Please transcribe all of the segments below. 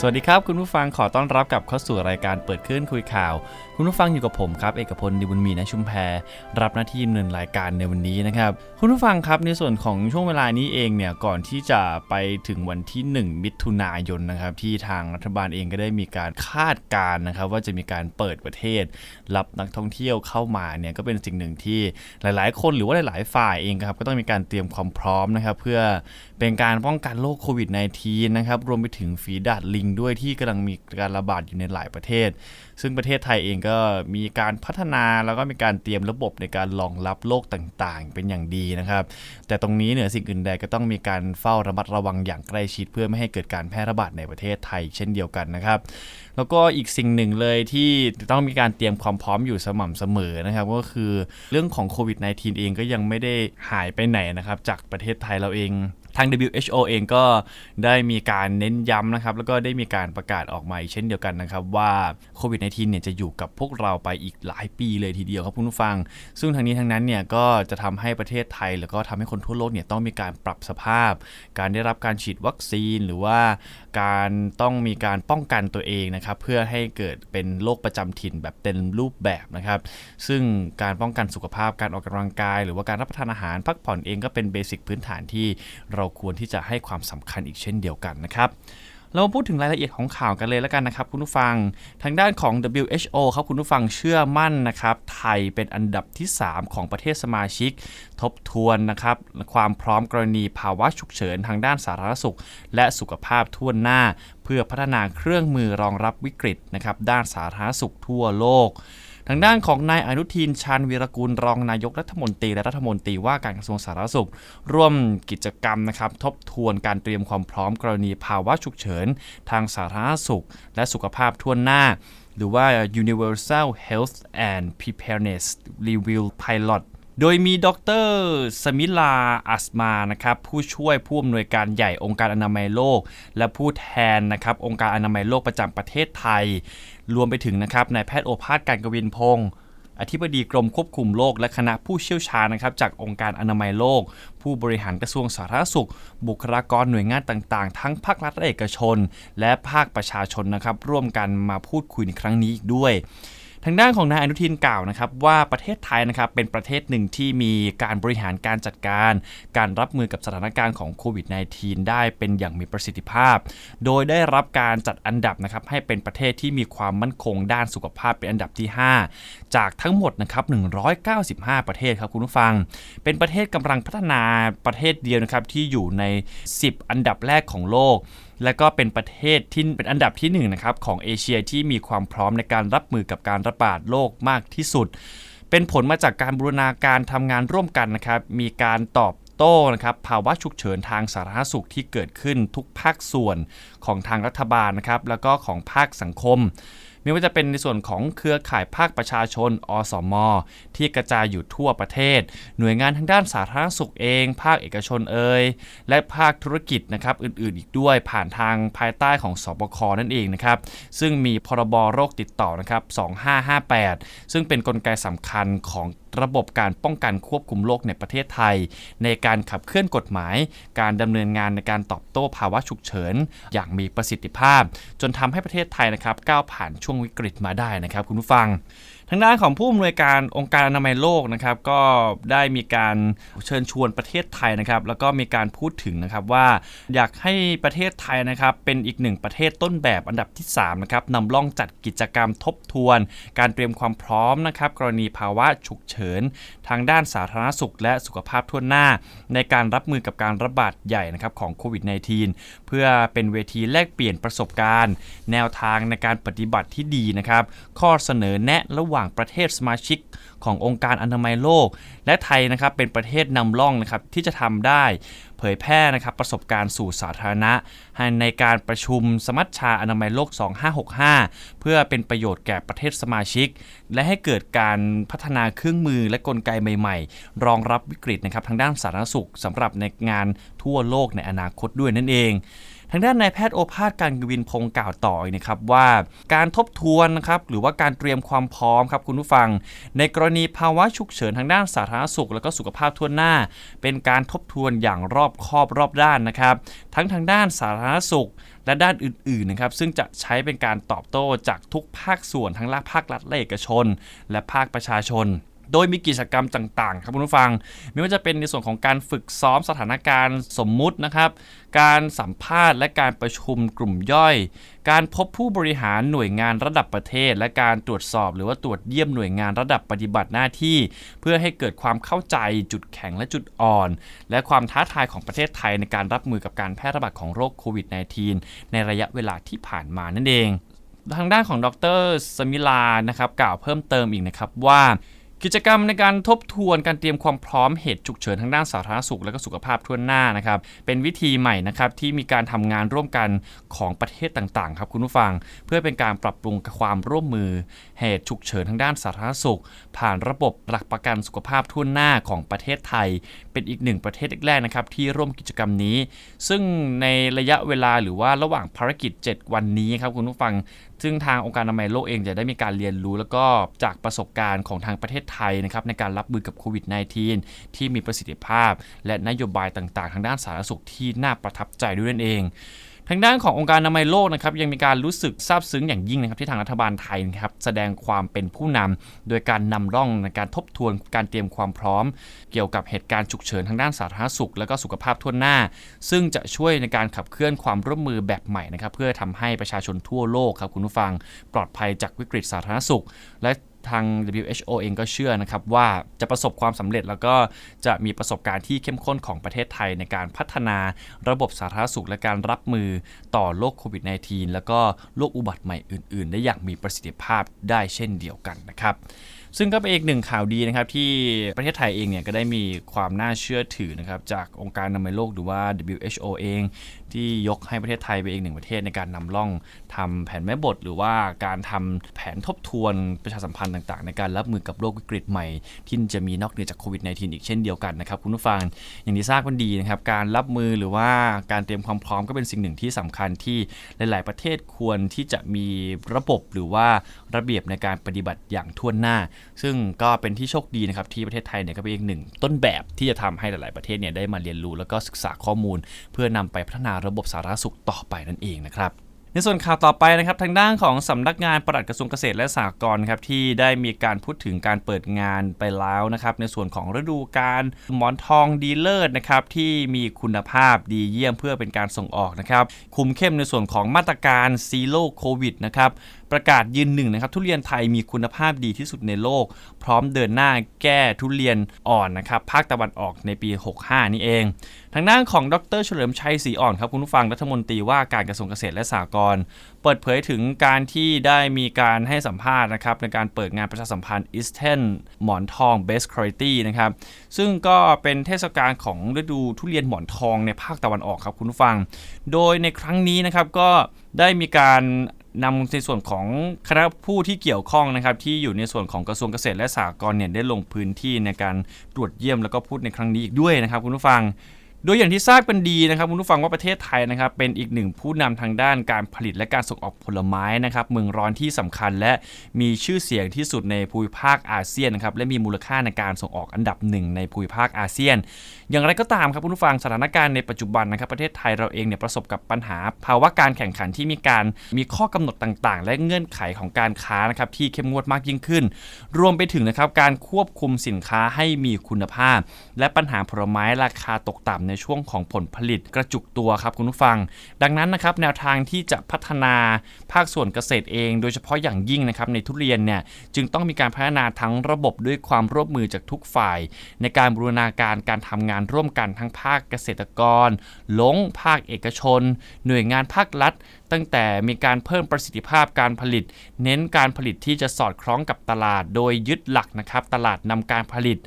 สวัสดีครับ คุณผู้ฟังขอต้อนรับกลับเข้าสู่รายการเปิดเคลื่อนคุยข่าว คุณผู้ฟังอยู่กับผมครับ เอกพลดิบุญมีนะชุมแพรรับหน้าที่ดำเนินรายการในวันนี้นะครับ คุณผู้ฟังครับในส่วนของช่วงเวลานี้เองเนี่ยก่อนที่จะไปถึงวันที่ 1 มิถุนายนนะครับที่ทางรัฐบาลเองก็ได้มีการคาดการณ์นะครับ ว่าจะมีการเปิดประเทศ รับนักท่องเที่ยวเข้ามาเนี่ยก็เป็นสิ่งหนึ่งที่หลาย ๆ คนหรือว่าหลาย ๆ ฝ่ายเองครับก็ต้องมีการเตรียมความพร้อมนะครับเพื่อเป็นการป้องกันโรคโควิด -19 นะครับรวมไปถึงฝีดาดลิงด้วยที่กำลังมีการระบาดอยู่ในหลายประเทศ ซึ่งประเทศไทยเองก็็มีการพัฒนาแล้วก็มีการเตรียมระบบในการรองรับโรคต่างๆ เป็นอย่างดีนะครับ แต่ตรงนี้เหนือสิ่งอื่นใดก็ต้องมีการเฝ้าระมัดระวังอย่างใกล้ชิด เพื่อไม่ให้เกิดการแพร่ระบาดในประเทศไทยเช่นเดียวกันนะครับแล้วก็อีกสิ่งหนึ่งเลยที่ต้องมีการเตรียมความพร้อมอยู่สม่ำเสมอนะครับ ก็คือเรื่องของโควิด -19 เองก็ยังไม่ได้หายไปไหนนะครับ จากประเทศไทยเราเองทาง WHO เองก็ได้มีการเน้นย้ำนะครับ แล้วก็ได้มีการประกาศออกมาเช่นเดียวกันนะครับ ว่าโควิด -19 เนี่ยจะอยู่กับพวกเราไปอีกหลายปีเลยทีเดียวครับคุณผู้ฟัง ซึ่งทางนี้ทางนั้นเนี่ยก็จะทำให้ประเทศไทย แล้วก็ทำให้คนทั่วโลกเนี่ยต้องมีการปรับสภาพ การได้รับการฉีดวัคซีน หรือว่าการต้องมีการป้องกันตัวเองนะครับ เพื่อให้เกิดเป็นโรคประจำถิ่นแบบเต็มรูปแบบนะครับ ซึ่งการป้องกันสุขภาพการออกกำลังกาย หรือว่าการรับประทานอาหารพักผ่อนเองก็เป็นเบสิกพื้นฐานที่เราควรที่จะให้ความสำคัญอีกเช่นเดียวกันนะครับ เรามาพูดถึงรายละเอียดของข่าวกันเลยแล้วกันนะครับคุณผู้ฟัง ทางด้านของ WHO ครับคุณผู้ฟังเชื่อมั่นนะครับ ไทยเป็นอันดับที่ 3 ของประเทศสมาชิก ทบทวนนะครับความพร้อมกรณีภาวะฉุกเฉินทางด้านสาธารณสุข และสุขภาพทั่วหน้า เพื่อพัฒนาเครื่องมือรองรับวิกฤตนะครับด้านสาธารณสุขทั่วโลก ทางด้านของนายอนุทินชาญวีรกูลรองนายกรัฐมนตรีและรัฐมนตรีว่าการกระทรวงสาธารณสุข ร่วมกิจกรรมนะครับทบทวนการเตรียมความพร้อมกรณีภาวะฉุกเฉิน ทางสาธารณสุข และสุขภาพทั่วหน้า หรือว่า Universal Health and Preparedness Review Pilot โดยมีดรสมิลาอัสมานะครับผู้ช่วยผู้อำนวยการใหญ่องค์การอนามัยโลก และผู้แทนนะครับองค์การอนามัยโลกประจำประเทศไทย รวมไปถึงนะครับนายแพทย์โอภาสการกวินพงศ์อธิบดีกรมควบคุมโรคและคณะผู้เชี่ยวชาญนะครับจากองค์การอนามัยโลก ผู้บริหารกระทรวงสาธารณสุข บุคลากรหน่วยงานต่างๆ ทั้งภาครัฐและเอกชน และภาคประชาชนนะครับร่วมกันมาพูดคุยในครั้งนี้อีกด้วยางด้านของนายอนุทินกล่าวนะครับว่าประเทศไทยนะครับเป็นประเทศหนึ่งที่มีการบริหารการจัดการ การรับมือกับสถานการณ์ของโควิด -19 ได้เป็นอย่างมีประสิทธิภาพ โดยได้รับการจัดอันดับนะครับให้เป็นประเทศที่มีความมั่นคงด้านสุขภาพเป็นอันดับที่ 5 จากทั้งหมดนะครับ195 ประเทศครับคุณผู้ฟัง เป็นประเทศกำลังพัฒนาประเทศเดียวนะครับที่อยู่ใน 10 อันดับแรกของโลก และก็เป็นประเทศที่เป็นอันดับที่1นะครับของเอเชียที่มีความพร้อมในการรับมือกับการระบาดโรคมากที่สุด เป็นผลมาจากการบูรณาการทำงานร่วมกันนะครับ มีการตอบโต้นะครับภาวะฉุกเฉินทางสาธารณสุขที่เกิดขึ้นทุกภาคส่วนของทางรัฐบาลนะครับแล้วก็ของภาคสังคม ไม่ว่าจะเป็นในส่วนของเครือข่ายภาคประชาชน อสม ที่กระจายอยู่ทั่วประเทศ หน่วยงานทางด้านสาธารณสุขเอง ภาคเอกชนเอ่ยและภาคธุรกิจนะครับอื่นๆ อีกด้วยผ่านทางภายใต้ของสบคนั่นเองนะครับซึ่งมีพรบโรคติดต่อนะครับ2558 ซึ่งเป็นนกลไกสำคัญของระบบการป้องกันควบคุมโรคในประเทศไทย ในการขับเคลื่อนกฎหมาย การดำเนินงานในการตอบโต้ภาวะฉุกเฉิน อย่างมีประสิทธิภาพ จนทำให้ประเทศไทยนะครับก้าวผ่านช่วงวิกฤตมาได้นะครับคุณผู้ฟัง ทางด้านของผู้อำนวยการองค์การอนามัยโลกนะครับก็ได้มีการเชิญชวนประเทศไทยนะครับ แล้วก็มีการพูดถึงนะครับว่าอยากให้ประเทศไทยนะครับเป็นอีกหนึ่งประเทศต้นแบบอันดับที่3นะครับนำล่องจัดกิจกรรมทบทวน การเตรียมความพร้อมนะครับกรณีภาวะฉุกเฉิน ทางด้านสาธารณสุข และสุขภาพทั่วหน้า ในการรับมือกับการระบาดใหญ่นะครับของโควิด -19 เพื่อเป็นเวทีแลกเปลี่ยนประสบการณ์ แนวทางในการปฏิบัติที่ดีนะครับ ข้อเสนอแนะระหว่างางประเทศสมาชิกขององค์การอนามัยโลก และไทยนะครับเป็นประเทศนำร่องนะครับที่จะทำได้ เผยแพร่นะครับประสบการณ์สู่สาธารณะ ในการประชุมสมัชชาอนามัยโลก 2565 เพื่อเป็นประโยชน์แก่ประเทศสมาชิก และให้เกิดการพัฒนาเครื่องมือและกลไกใหม่ ๆ รองรับวิกฤตนะครับทางด้านสาธารณสุขสำหรับในงานทั่วโลกในอนาคตด้วยนั่นเอง ทางด้านนายแพทย์โอภาสการกวินพงศ์กล่าวต่ออีกนะครับว่าการทบทวนนะครับหรือว่าการเตรียมความพร้อมครับคุณผู้ฟัง ในกรณีภาวะฉุกเฉินทางด้านสาธารณสุข และก็สุขภาพทั่วหน้า เป็นการทบทวนอย่างรอบคอบรอบด้านนะครับ ทั้งทางด้านสาธารณสุขและด้านอื่นๆนะครับซึ่งจะใช้เป็นการตอบโต้จากทุกภาคส่วนทั้งภาครัฐและเอกชน และภาคประชาชน โดยมีกิจกรรมต่างๆ ครับคุณผู้ฟัง ไม่ว่าจะเป็นในส่วนของการฝึกซ้อมสถานการณ์สมมุตินะครับ การสัมภาษณ์และการประชุมกลุ่มย่อย การพบผู้บริหารหน่วยงานระดับประเทศ และการตรวจสอบ หรือว่าตรวจเยี่ยมหน่วยงานระดับปฏิบัติหน้าที่ เพื่อให้เกิดความเข้าใจจุดแข็งและจุดอ่อน และความท้าทายของประเทศไทยในการรับมือกับการแพร่ระบาดของโรคโควิด -19 ในระยะเวลาที่ผ่านมานั่นเอง ทางด้านของดรสมิลานะครับกล่าวเพิ่มเติมอีกนะครับว่า กิจกรรมในการทบทวนการเตรียมความพร้อมเหตุฉุกเฉินทางด้านสาธารณสุขและก็สุขภาพทั่วหน้านะครับเป็นวิธีใหม่นะครับที่มีการทำงานร่วมกันของประเทศต่างๆครับคุณผู้ฟัง เพื่อเป็นการปรับปรุงความร่วมมือ เหตุฉุกเฉินทางด้านสาธารณสุข ผ่านระบบหลักประกันสุขภาพทั่วหน้าของประเทศไทย เป็นอีกหนึ่งประเทศแรกๆนะครับที่ร่วมกิจกรรมนี้ ซึ่งในระยะเวลาหรือว่าระหว่างภารกิจ 7 วันนี้ครับคุณผู้ฟัง ซึ่งทางองค์การอนามัยโลกเองจะได้มีการเรียนรู้ แล้วก็จากประสบการณ์ของทางประเทศไทยนะครับในการรับมือกับโควิด -19 ที่มีประสิทธิภาพ และนโยบายต่างๆ ทางด้านสาธารณสุขที่น่าประทับใจด้วยนั่นเอง ทางด้านขององค์การอนามัยโลกนะครับยังมีการรู้สึกซาบซึ้งอย่างยิ่งนะครับที่ทางรัฐบาลไทยนะครับแสดงความเป็นผู้นำโดยการนำร่องในการทบทวนการเตรียมความพร้อม เกี่ยวกับเหตุการณ์ฉุกเฉินทางด้านสาธารณสุข และก็สุขภาพทั่วหน้า ซึ่งจะช่วยในการขับเคลื่อนความร่วมมือแบบใหม่นะครับเพื่อทำให้ประชาชนทั่วโลกครับคุณผู้ฟัง ปลอดภัยจากวิกฤตสาธารณสุข และ ทาง WHO เองก็เชื่อนะครับว่าจะประสบความสำเร็จแล้วก็จะมีประสบการณ์ที่เข้มข้นของประเทศไทยในการพัฒนาระบบสาธารณสุขและการรับมือต่อโรคโควิด -19 แล้วก็โรคอุบัติใหม่อื่น ๆ ได้อย่างมีประสิทธิภาพได้เช่นเดียวกันนะครับซึ่งก็เป็นอีกหนึ่งข่าวดีนะครับที่ประเทศไทยเองเนี่ยก็ได้มีความน่าเชื่อถือนะครับจากองค์การอนามัยโลกหรือว่า WHO เองที่ยกให้ประเทศไทยเป็นอีกหนึ่งประเทศในการนำร่องทำแผนแม่บท หรือว่าการทำแผนทบทวนประชาสัมพันธ์ต่างๆ ในการรับมือกับโรควิกฤตใหม่ ที่จะมีนอกเหนือจากโควิด -19 อีกเช่นเดียวกันนะครับคุณผู้ฟังอย่างที่ทราบกันดีนะครับการรับมือหรือว่าการเตรียมความพร้อมก็เป็นสิ่งหนึ่งที่สำคัญที่หลาย ๆ ประเทศควรที่จะมีระบบหรือว่าระเบียบในการปฏิบัติอย่างทั่วหน้า ซึ่งก็เป็นที่โชคดีนะครับที่ประเทศไทยเนี่ยก็เป็นอีกหนึ่งต้นแบบที่จะทำให้หลาย ๆ ประเทศเนี่ยได้มาเรียนรู้แล้วก็ศึกษาข้อมูล เพื่อนำไปพัฒนาระบบสาธารณสุขต่อไปนั่นเองนะครับในส่วนข่าวต่อไปนะครับทางด้านของสำนักงานปลัดกระทรวงเกษตรและสหกรณ์ครับที่ได้มีการพูดถึงการเปิดงานไปแล้วนะครับในส่วนของฤดูการหมอนทองดีเลิศนะครับที่มีคุณภาพดีเยี่ยมเพื่อเป็นการส่งออกนะครับคุมเข้มในส่วนของมาตรการซีโร่โควิดนะครับ ประกาศยืนหนึ่งนะครับทุเรียนไทยมีคุณภาพดีที่สุดในโลก พร้อมเดินหน้าแก้ทุเรียนอ่อนนะครับภาคตะวันออกในปี 65 นี่เอง ทางด้านของดรเฉลิมชัยศรีอ่อนครับคุณผู้ฟังรัฐมนตรีว่าการกระทรวงเกษตรและสหกรณ์เปิดเผยถึงการที่ได้มีการให้สัมภาษณ์นะครับในการเปิดงานประชาสัมพันธ์ Eastern หมอนทอง Best Quality นะครับซึ่งก็เป็นเทศกาลของฤดูทุเรียนหมอนทองในภาคตะวันออกครับคุณผู้ฟัง โดยในครั้งนี้นะครับก็ได้มีการ นำในส่วนของคณะผู้ที่เกี่ยวข้องนะครับที่อยู่ในส่วนของกระทรวงเกษตรและสหกรณ์เนี่ยได้ลงพื้นที่ในการตรวจเยี่ยมแล้วก็พูดในครั้งนี้อีกด้วยนะครับคุณผู้ฟัง ดยอย่างที่ทราบกันดีนะครับคุณผู้ฟังว่าประเทศไทยนะครับเป็นอีกหนึ่งผู้นำทางด้านการผลิตและการส่งออกผลไม้นะครับเมืองร้อนที่สำคัญและมีชื่อเสียงที่สุดในภูมิภาคอาเซียนนะครับและมีมูลค่าในการส่งออกอันดับหนึ่งในภูมิภาคอาเซียน อย่างไรก็ตามครับคุณผู้ฟังสถานการณ์ในปัจจุบันนะครับประเทศไทยเราเองเนี่ยประสบกับปัญหา ภาวะการแข่งขันที่มีการมีข้อกำหนดต่างๆ และเงื่อนไขของการค้านะครับที่เข้มงวดมากยิ่งขึ้น รวมไปถึงนะครับการควบคุมสินค้าให้มีคุณภาพ และปัญหาผลไม้ราคาตกต่ำในช่วงของผลผลิตกระจุกตัวครับคุณผู้ฟัง ดังนั้นนะครับแนวทางที่จะพัฒนาภาคส่วนเกษตรเอง โดยเฉพาะอย่างยิ่งนะครับในทุเรียนเนี่ยจึงต้องมีการพัฒนาทั้งระบบด้วยความร่วมมือจากทุกฝ่าย ในการบูรณาการการทำงานร่วมกันทั้งภาคเกษตรกร ลงภาคเอกชน หน่วยงานภาครัฐ ตั้งแต่มีการเพิ่มประสิทธิภาพการผลิต เน้นการผลิตที่จะสอดคล้องกับตลาด โดยยึดหลักนะครับ ตลาดนำการผลิต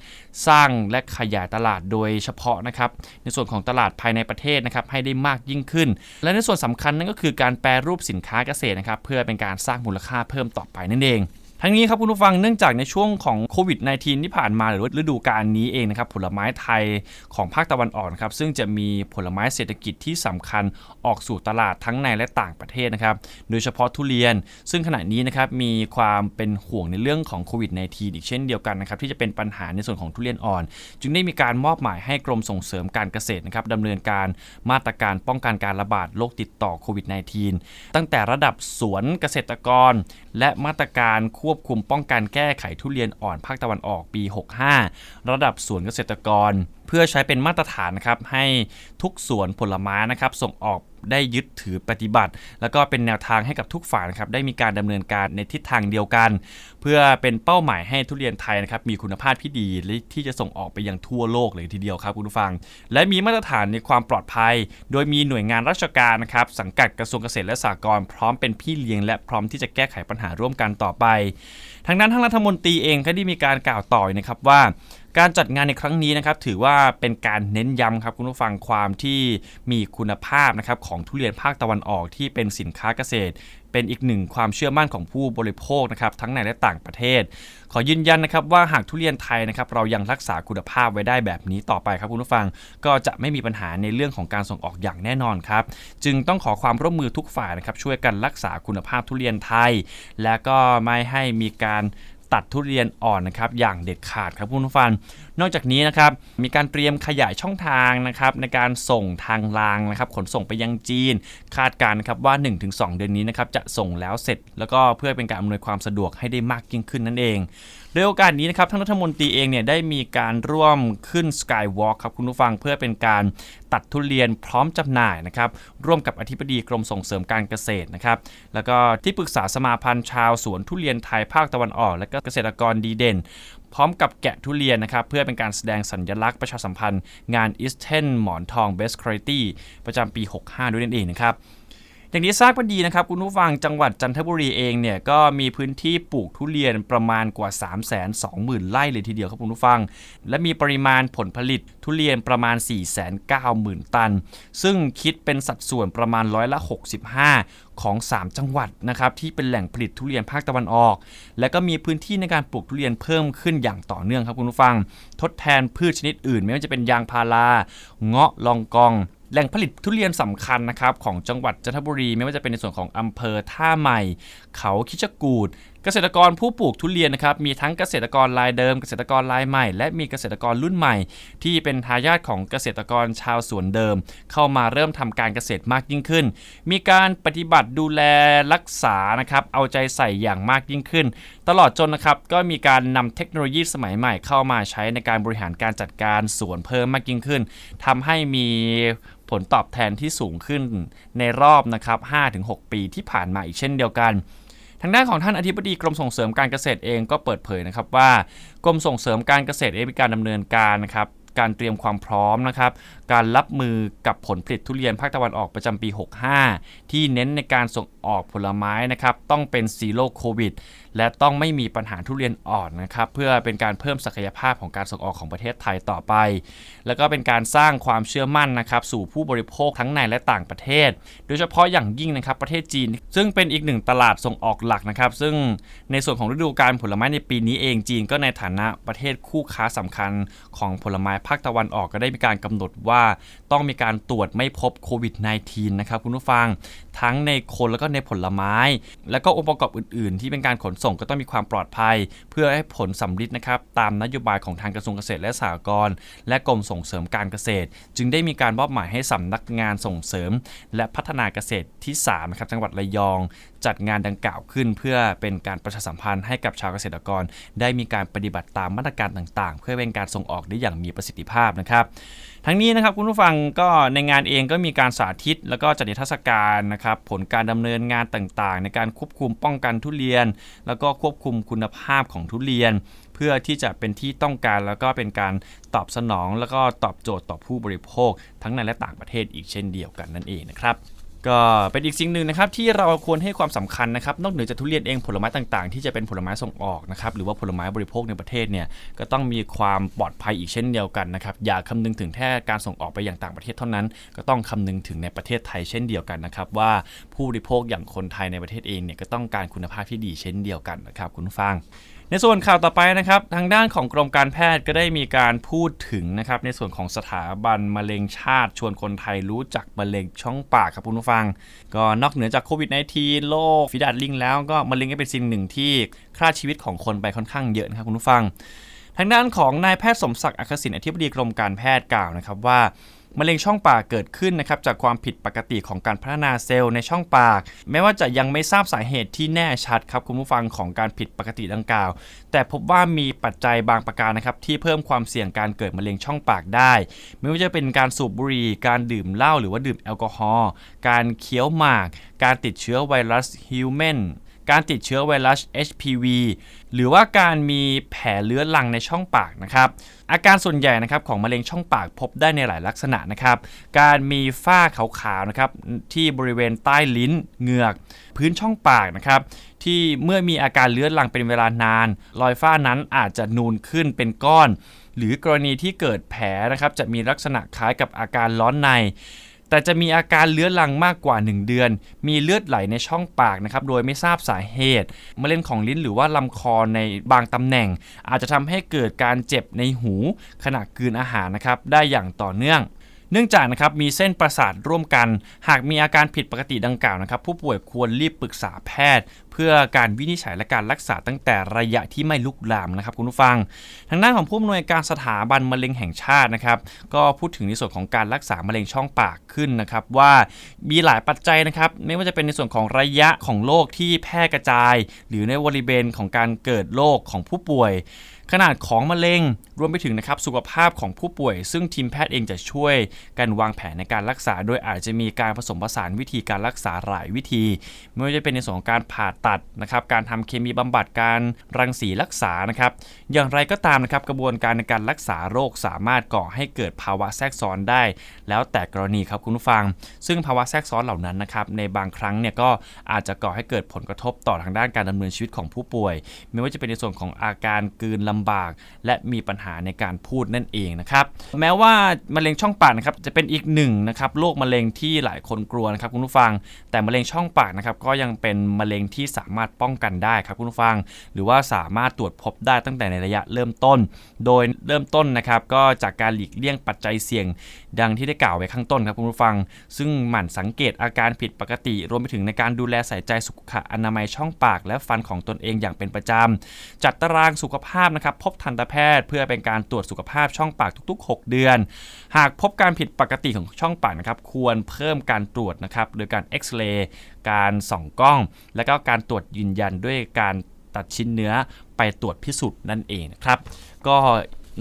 สร้างและขยายตลาดโดยเฉพาะนะครับ ในส่วนของตลาดภายในประเทศนะครับให้ได้มากยิ่งขึ้น และในส่วนสำคัญนั่นก็คือการแปรรูปสินค้าเกษตรนะครับ เพื่อเป็นการสร้างมูลค่าเพิ่มต่อไปนั่นเอง ทั้งนี้ครับคุณผู้ฟังเนื่องจากในช่วงของโควิด -19 ที่ผ่านมาหรือว่าฤดูกาลนี้เองนะครับผลไม้ไทยของภาคตะวันออกนะครับซึ่งจะมีผลไม้เศรษฐกิจที่สำคัญออกสู่ตลาดทั้งในและต่างประเทศนะครับโดยเฉพาะทุเรียน ซึ่งขณะนี้นะครับมีความเป็นห่วงในเรื่องของโควิด -19 อีกเช่นเดียวกันนะครับที่จะเป็นปัญหาในส่วนของทุเรียนอ่อน จึงได้มีการมอบหมายให้กรมส่งเสริมการเกษตรนะครับดำเนินการมาตรการป้องกันการระบาดโรคติดต่อโควิด -19 ตั้งแต่ระดับสวนเกษตรกรและมาตรการควบคุมป้องกันแก้ไขทุเรียนอ่อนภาคตะวันออกปี 65 ระดับสวนเกษตรกร เพื่อใช้เป็นมาตรฐานนะครับให้ทุกสวนผลไม้นะครับส่งออก ได้ยึดถือปฏิบัติ แล้วก็เป็นแนวทางให้กับทุกฝ่ายนะครับได้มีการดำเนินการในทิศทางเดียวกัน เพื่อเป็นเป้าหมายให้ทุเรียนไทยนะครับมีคุณภาพที่ดีและที่จะส่งออกไปยังทั่วโลกเลยทีเดียวครับคุณผู้ฟัง และมีมาตรฐานในความปลอดภัย โดยมีหน่วยงานราชการนะครับสังกัดกระทรวงเกษตรและสหกรณ์พร้อมเป็นพี่เลี้ยงและพร้อมที่จะแก้ไขปัญหาร่วมกันต่อไปทางด้นทางรัฐมนตรีเองก็ได้มีการกล่าวต่อนะครับว่า การจัดงานในครั้งนี้นะครับถือว่าเป็นการเน้นย้ำครับคุณผู้ฟังความที่มีคุณภาพนะครับของทุเรียนภาคตะวันออกที่เป็นสินค้าเกษตร เป็นอีกหนึ่งความเชื่อมั่นของผู้บริโภคนะครับทั้งในและต่างประเทศ ขอยืนยันนะครับว่าหากทุเรียนไทยนะครับเรายังรักษาคุณภาพไว้ได้แบบนี้ต่อไปครับคุณผู้ฟังก็จะไม่มีปัญหาในเรื่องของการส่งออกอย่างแน่นอนครับจึงต้องขอความร่วมมือทุกฝ่ายนะครับช่วยกันรักษาคุณภาพทุเรียนไทย และก็ไม่ให้มีการ ตัดทุเรียนอ่อนนะครับอย่างเด็ดขาดครับคุณผู้ฟัง นอกจากนี้นะครับมีการเตรียมขยายช่องทางนะครับในการส่งทางรางนะครับขนส่งไปยังจีน คาดการณ์ครับว่า 1-2 เดือนนี้นะครับจะส่งแล้วเสร็จ แล้วก็เพื่อเป็นการอำนวยความสะดวกให้ได้มากยิ่งขึ้นนั่นเอง โดยโอกาสนี้นะครับท่านรัฐมนตรีเองเนี่ยได้มีการร่วมขึ้นสกายวอล์กครับคุณผู้ฟังเพื่อเป็นการตัดทุเรียนพร้อมจำหน่ายนะครับร่วมกับอธิบดีกรมส่งเสริมการเกษตรนะครับแล้วก็ที่ปรึกษาสมาพันธ์ชาวสวนทุเรียนไทยภาคตะวันออก และก็เกษตรกรดีเด่น พร้อมกับแกะทุเรียนนะครับเพื่อเป็นการแสดงสัญลักษณ์ประชาสัมพันธ์ งาน East 10หมอนทอง Best Quality ประจำปี 65 ด้วยนั่นเองนะครับ อย่างนี้ทราบกันดีนะครับคุณผู้ฟังจังหวัดจันทบุรีเองเนี่ยก็มีพื้นที่ปลูกทุเรียนประมาณกว่า 3 2 0 0 0 0 ไร่เลยทีเดียวครับคุณผู้ฟัง และมีปริมาณผลผลิตทุเรียนประมาณ 4 9 0 0 0 0 ตัน ซึ่งคิดเป็นสัดส่วนประมาณร้อยละ 65 ของ 3 จังหวัดนะครับที่เป็นแหล่งผลิตทุเรียนภาคตะวันออก และก็มีพื้นที่ในการปลูกทุเรียนเพิ่มขึ้นอย่างต่อเนื่องครับคุณผู้ฟัง ทดแทนพืชชนิดอื่น ไม่ว่าจะเป็นยางพาราเงาะลองกอง แหล่งผลิตทุเรียนสำคัญนะครับของจังหวัดจันทบุรี ไม่ว่าจะเป็นในส่วนของอำเภอท่าใหม่ เขาคิชกูด เกษตรกรผู้ปลูกทุเรียนนะครับมีทั้งเกษตรกรรายเดิม เกษตรกรรายใหม่ และมีเกษตรกรรุ่นใหม่ ที่เป็นทายาทของเกษตรกรชาวสวนเดิม เข้ามาเริ่มทำการเกษตรมากยิ่งขึ้น มีการปฏิบัติดูแลรักษานะครับเอาใจใส่อย่างมากยิ่งขึ้น ตลอดจนนะครับก็มีการนำเทคโนโลยีสมัยใหม่เข้ามาใช้ในการบริหารการจัดการสวนเพิ่มมากยิ่งขึ้นทำให้มีผลตอบแทนที่สูงขึ้นในรอบนะครับ5-6 ปีที่ผ่านมาอีกเช่นเดียวกัน ทางด้านของท่านอธิบดีกรมส่งเสริมการเกษตรเองก็เปิดเผยนะครับว่ากรมส่งเสริมการเกษตรเองมีการดำเนินการนะครับการเตรียมความพร้อมนะครับ การรับมือกับผลผลิตทุเรียนภาคตะวันออกประจำปี 65 ที่เน้นในการส่งออกผลไม้นะครับ ต้องเป็นซีโร่โควิดและต้องไม่มีปัญหาทุเรียนอ่อนนะครับเพื่อเป็นการเพิ่มศักยภาพของการส่งออกของประเทศไทยต่อไป แล้วก็เป็นการสร้างความเชื่อมั่นนะครับสู่ผู้บริโภคทั้งในและต่างประเทศ โดยเฉพาะอย่างยิ่งนะครับประเทศจีน ซึ่งเป็นอีกหนึ่งตลาดส่งออกหลักนะครับซึ่งในส่วนของฤดูกาลผลไม้ในปีนี้เองจีนก็ในฐานะประเทศคู่ค้าสำคัญของผลไม้ภาคตะวันออกก็ได้มีการกำหนดว่า ต้องมีการตรวจไม่พบโควิด -19 นะครับคุณผู้ฟังทั้งในคนแล้วก็ในผลไม้ แล้วก็องค์ประกอบอื่น ๆ ที่เป็นการขนส่งก็ต้องมีความปลอดภัย เพื่อให้ผลสำลิดนะครับตามนโยบายของทางกระทรวงเกษตรและสหกรณ์และกรมส่งเสริมการเกษตร จึงได้มีการมอบหมายให้สำนักงานส่งเสริม และพัฒนาเกษตรที่3นะครับจังหวัดระยอง จัดงานดังกล่าวขึ้น เพื่อเป็นการประชาสัมพันธ์ให้กับชาวเกษตรกร ได้มีการปฏิบัติตามมาตรการต่าง ๆ เพื่อเป็นการส่งออกได้อย่างมีประสิทธิภาพนะครับ ทั้งนี้นะครับคุณผู้ฟังก็ในงานเองก็มีการสาธิต แล้วก็จัดนิทรรศการนะครับผลการดำเนินงานต่างๆ ในการควบคุมป้องกันทุเรียน แล้วก็ควบคุมคุณภาพของทุเรียน เพื่อที่จะเป็นที่ต้องการแล้วก็เป็นการตอบสนอง แล้วก็ตอบโจทย์ต่อผู้บริโภค ทั้งในและต่างประเทศอีกเช่นเดียวกันนั่นเองนะครับ ก็เป็นอีกสิ่งหนึ่งนะครับที่เราควรให้ความสำคัญนะครับนอกเหนือจากทุเรียนเองผลไม้ต่างๆ ที่จะเป็นผลไม้ส่งออกนะครับหรือว่าผลไม้บริโภคในประเทศเนี่ยก็ต้องมีความปลอดภัยอีกเช่นเดียวกันนะครับอย่าคำนึงถึงแค่การส่งออกไปอย่างต่างประเทศเท่านั้น ก็ต้องคำนึงถึงในประเทศไทยเช่นเดียวกันนะครับว่าผู้บริโภคอย่างคนไทยในประเทศเองเนี่ยก็ต้องการคุณภาพที่ดีเช่นเดียวกันนะครับคุณฟัง ในส่วนข่าวต่อไปนะครับทางด้านของกรมการแพทย์ก็ได้มีการพูดถึงนะครับในส่วนของสถาบันมะเร็งชาติ ชวนคนไทยรู้จักมะเร็งช่องปากครับคุณผู้ฟัง ก็นอกเหนือจากโควิด -19 โรคฝีดาดลิงแล้วก็มะเร็งก็เป็นสิ่งหนึ่งที่ฆ่าชีวิตของคนไปค่อนข้างเยอะนะครับคุณผู้ฟัง ทางด้านของนายแพทย์สมศักดิ์อักษิณอธิบดีกรมการแพทย์กล่าวนะครับว่า มะเร็งช่องปากเกิดขึ้นนะครับจากความผิดปกติของการพัฒนาเซลล์ในช่องปาก แม้ว่าจะยังไม่ทราบสาเหตุที่แน่ชัดครับคุณผู้ฟังของการผิดปกติดังกล่าว แต่พบว่ามีปัจจัยบางประการนะครับที่เพิ่มความเสี่ยงการเกิดมะเร็งช่องปากได้ ไม่ว่าจะเป็นการสูบบุหรี่การดื่มเหล้าหรือว่าดื่มแอลกอฮอล์การเคี้ยวหมาก การติดเชื้อไวรัสฮิวแมน การติดเชื้อไวรัส HPV หรือว่าการมีแผลเลื้อรังในช่องปากนะครับ อาการส่วนใหญ่นะครับของมะเร็งช่องปากพบได้ในหลายลักษณะนะครับ การมีฝ้าขาวๆนะครับที่บริเวณใต้ลิ้นเหงือก พื้นช่องปากนะครับที่เมื่อมีอาการเลื้อรังเป็นเวลานาน รอยฝ้านั้นอาจจะนูนขึ้นเป็นก้อน หรือกรณีที่เกิดแผลนะครับจะมีลักษณะคล้ายกับอาการร้อนใน แต่จะมีอาการเลื้อรังมากกว่า 1 เดือน มีเลือดไหลในช่องปากนะครับโดยไม่ทราบสาเหตุมะเร็งของลิ้นหรือว่าลำคอในบางตำแหน่ง อาจจะทำให้เกิดการเจ็บในหูขณะกลืนอาหารนะครับได้อย่างต่อเนื่อง เนื่องจากนะครับมีเส้นประสาทร่วมกัน หากมีอาการผิดปกติดังกล่าวนะครับ ผู้ป่วยควรรีบปรึกษาแพทย์ เพื่อการวินิจฉัยและการรักษาตั้งแต่ระยะที่ไม่ลุกลามนะครับคุณผู้ฟัง ทางด้านของผู้อำนวยการสถาบันมะเร็งแห่งชาตินะครับ ก็พูดถึงในส่วนของการรักษามะเร็งช่องปากขึ้นนะครับว่ามีหลายปัจจัยนะครับไม่ว่าจะเป็นในส่วนของระยะของโรคที่แพร่กระจาย หรือในบริเวณของการเกิดโรคของผู้ป่วย ขนาดของมะเร็งรวมไปถึงนะครับสุขภาพของผู้ป่วย ซึ่งทีมแพทย์เองจะช่วยกันวางแผนในการรักษา โดยอาจจะมีการผสมผสานวิธีการรักษาหลายวิธี ไม่ว่าจะเป็นในส่วนของการผ่าตัดนะครับการทำเคมีบำบัดการรังสีรักษานะครับอย่างไรก็ตามนะครับกระบวนการในการรักษาโรคสามารถก่อให้เกิดภาวะแทรกซ้อนได้ แล้วแต่กรณีครับคุณผู้ฟัง ซึ่งภาวะแทรกซ้อนเหล่านั้นนะครับในบางครั้งเนี่ยก็อาจจะก่อให้เกิดผลกระทบต่อทางด้านการดำเนินชีวิตของผู้ป่วย ไม่ว่าจะเป็นในส่วนของอาการกลืนลำบาก และมีปัญหาในการพูดนั่นเองนะครับแม้ว่ามะเร็งช่องปากนะครับจะเป็นอีกหนึ่งนะครับโรคมะเร็งที่หลายคนกลัวนะครับคุณผู้ฟัง แต่มะเร็งช่องปากนะครับก็ยังเป็นมะเร็งที่สามารถป้องกันได้ครับคุณผู้ฟัง หรือว่าสามารถตรวจพบได้ตั้งแต่ในระยะเริ่มต้น โดยเริ่มต้นนะครับก็จากการหลีกเลี่ยงปัจจัยเสี่ยง ดังที่ได้กล่าวไว้ข้างต้นครับคุณผู้ฟัง ซึ่งหมั่นสังเกตอาการผิดปกติ รวมไปถึงในการดูแลใส่ใจสุขอนามัยช่องปาก และฟันของตนเองอย่างเป็นประจำจัดตารางสุขภาพนะครับพบทันตแพทย์ เพื่อเป็นการตรวจสุขภาพช่องปากทุกๆ 6 เดือน หากพบการผิดปกติของช่องปากนะครับควรเพิ่มการตรวจนะครับโดยการเอ็กซเรย์การส่องกล้อง และก็การตรวจยืนยันด้วยการตัดชิ้นเนื้อไปตรวจพิสูจน์นั่นเองนะครับ ก็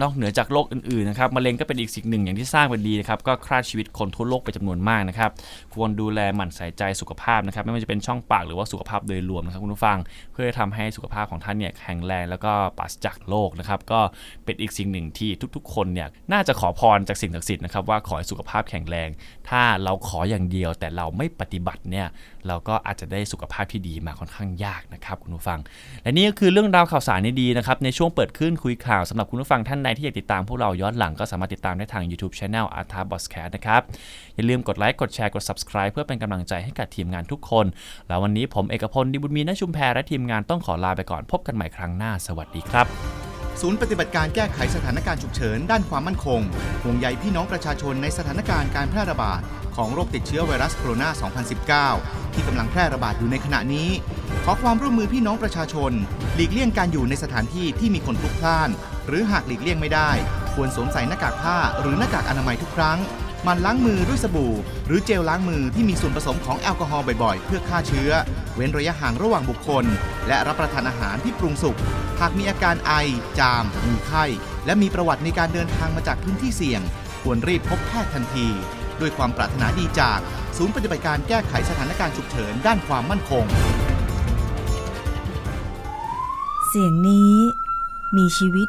นอกเหนือจากโรคอื่นๆนะครับมะเร็งก็เป็นอีกสิ่งหนึ่งอย่างที่สร้างเป็นดีนะครับก็ฆ่าชีวิตคนทั่วโลกไปจำนวนมากนะครับควรดูแลหมั่นใส่ใจสุขภาพนะครับไม่ว่าจะเป็นช่องปากหรือว่าสุขภาพโดยรวมนะครับคุณผู้ฟัง เพื่อทำให้สุขภาพของท่านเนี่ยแข็งแรงแล้วก็ปราศจากโรคนะครับก็เป็นอีกสิ่งหนึ่งที่ทุกๆ คนเนี่ยน่าจะขอพรจากสิ่งศักดิ์สิทธิ์นะครับว่าขอให้สุขภาพแข็งแรง ถ้าเราขออย่างเดียวแต่เราไม่ปฏิบัติเนี่ยเราก็อาจจะได้สุขภาพที่ดีมาค่อนข้างยากนะครับคุณผู้ฟัง และนี่ก็คือเรื่องราวข่าวสารดีๆนะครับในช่วงเปิดขึ้นคุยข่าวสำหรับคุณผู้ฟังท่านใดที่อยากติดตามพวกเราย้อนหลังก็สามารถติดตามได้ทาง YouTube Channel a r t a b o s c a s t นะครับ อย่าลืมกดไลค์ กดแชร์ กด Subscribe เพื่อเป็นกำลังใจให้กับทีมงานทุกคน แล้ววันนี้ผมเอกพลดิบุญมีนชุมแพรและทีมงานต้องขอลาไปก่อนพบกันใหม่ครั้งหน้า สวัสดีครับ ศูนย์ปฏิบัติการแก้ไขสถานการณ์ฉุกเฉินด้านความมั่นคงห่วงใยพี่น้องประชาชนในสถานการณ์การแพร่ระบาดของโรคติดเชื้อไวรัสโคโรนา 2019 ที่กำลังแพร่ระบาดอยู่ในขณะนี้ ขอความร่วมมือพี่น้องประชาชน หลีกเลี่ยงการอยู่ในสถานที่ที่มีคนพลุกพล่าน หรือหากหลีกเลี่ยงไม่ได้ ควรสวมใส่หน้ากากผ้าหรือหน้ากากอนามัยทุกครั้งมันล้างมือด้วยสบู่ หรือเจลล้างมือที่มีส่วนผสมของแอลกอฮอล์บ่อยๆ เพื่อฆ่าเชื้อ เว้นระยะห่างระหว่างบุคคล และรับประทานอาหารที่ปรุงสุก หากมีอาการไอ จาม มีไข้ และมีประวัติในการเดินทางมาจากพื้นที่เสี่ยง ควรรีบพบแพทย์ทันที ด้วยความปรารถนาดีจาก ศูนย์ปฏิบัติการแก้ไขสถานการณ์ฉุกเฉินด้านความมั่นคง เสียงนี้มีชีวิต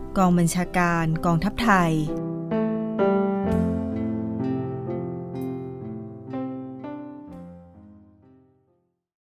กองบัญชาการกองทัพไทย